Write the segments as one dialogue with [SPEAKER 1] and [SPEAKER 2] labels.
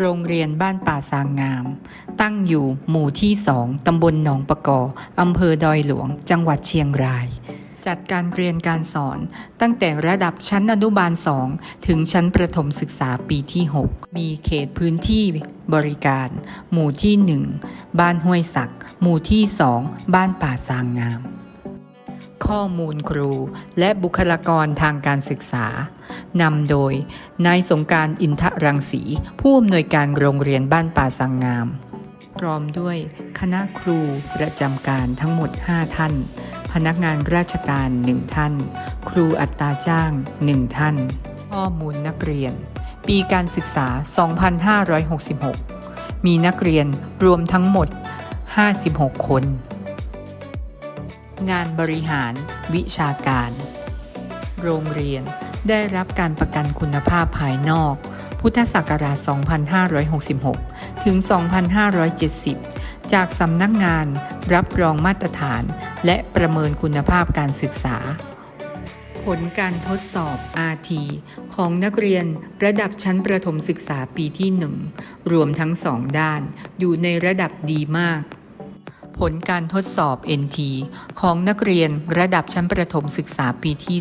[SPEAKER 1] โรงเรียนบ้านป่าสางงาม ตั้งอยู่หมู่ที่สองตำบลหนองปะกออำเภอดอยหลวง จังหวัดเชียงราย จัดการเรียนการสอนตั้งแต่ระดับชั้นอนุบาล 2 ถึงชั้นประถมศึกษาปีที่ 6 มีเขตพื้นที่บริการ หมู่ที่ 1 บ้านห้วยสักหมู่ที่ 2 บ้านป่าสางงาม ข้อมูลครูและบุคลากรทางการศึกษา นำโดย นายสงการอินทรังสี ผู้อำนวยการโรงเรียนบ้านป่าสังงาม พร้อมด้วยคณะครูประจำการทั้งหมด 5 ท่าน พนักงานราชการ 1 ท่าน ครูอัตราจ้าง 1 ท่าน ข้อมูลนักเรียน ปีการศึกษา 2566 มีนักเรียนรวมทั้งหมด 56 คน งานบริหารวิชาการ โรงเรียน ได้รับการประกันคุณภาพภายนอก พุทธศักราช 2566 ถึง 2570 จากสำนักงานรับรองมาตรฐาน และประเมินคุณภาพการศึกษา ผลการทดสอบ RT ของนักเรียนระดับชั้นประถมศึกษาปีที่ 1 รวมทั้งสองด้าน อยู่ในระดับดีมาก ผลการทดสอบ NT ของนักเรียนระดับชั้นประถมศึกษาปีที่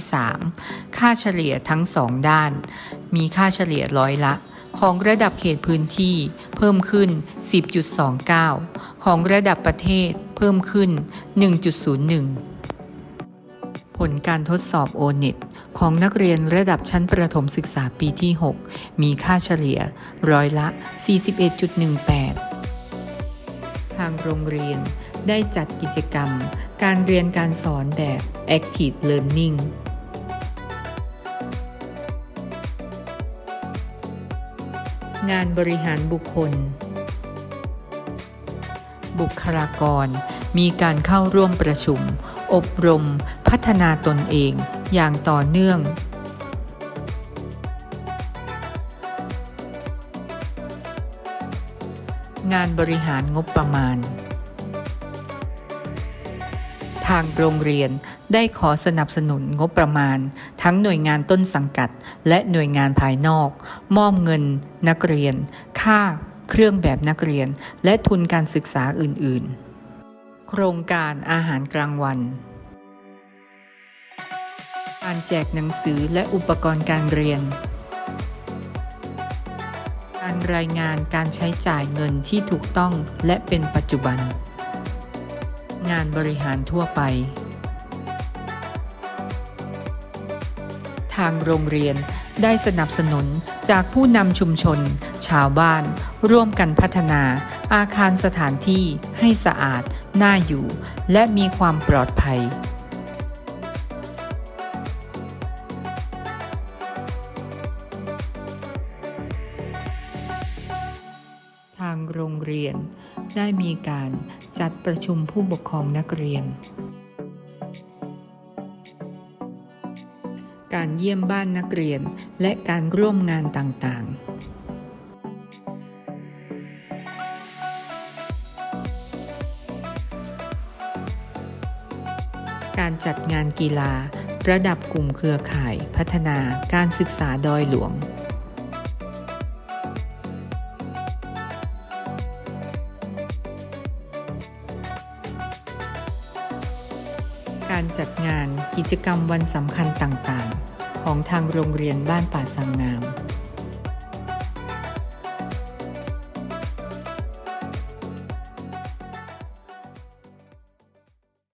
[SPEAKER 1] 3 ค่าเฉลี่ยทั้งสองด้าน มีค่าเฉลี่ยร้อยละ ของระดับเขตพื้นที่เพิ่มขึ้น 10.29 ของระดับประเทศเพิ่มขึ้น 1.01 ผลการทดสอบ O-NET ของนักเรียนระดับชั้นประถมศึกษาปีที่ 6 มีค่าเฉลี่ยร้อยละ 41.18 ทางโรงเรียน ได้จัดกิจกรรม การเรียนการสอนแบบ Active Learning งานบริหารบุคคล บุคลากร มีการเข้าร่วมประชุม อบรม พัฒนาตนเอง อย่างต่อเนื่อง งานบริหารงบประมาณ ทางโรงเรียนได้ขอสนับสนุนงบประมาณ ทั้งหน่วยงานต้นสังกัด และหน่วยงานภายนอก มอบเงิน นักเรียน ค่า เครื่องแบบนักเรียน และทุนการศึกษาอื่น ๆ โครงการอาหารกลางวัน การแจกหนังสือและอุปกรณ์การเรียน การรายงานการใช้จ่ายเงินที่ถูกต้องและเป็นปัจจุบัน งานบริหารทั่วไป ทางโรงเรียนได้สนับสนุนจากผู้นำชุมชน ชาวบ้าน ร่วมกันพัฒนา อาคารสถานที่ให้สะอาด น่าอยู่ และมีความปลอดภัยางโรงเรียน ได้มีการจัดประชุมผู้ปกครองนักเรียน การเยี่ยมบ้านนักเรียนและการร่วมงานต่างๆการจัดงานกีฬา ระดับกลุ่มเครือข่าย พัฒนาการศึกษาดอยหลวง การจัดงานกิจกรรมวันสำคัญต่างๆ ของทางโรงเรียนบ้านป่าสังงาม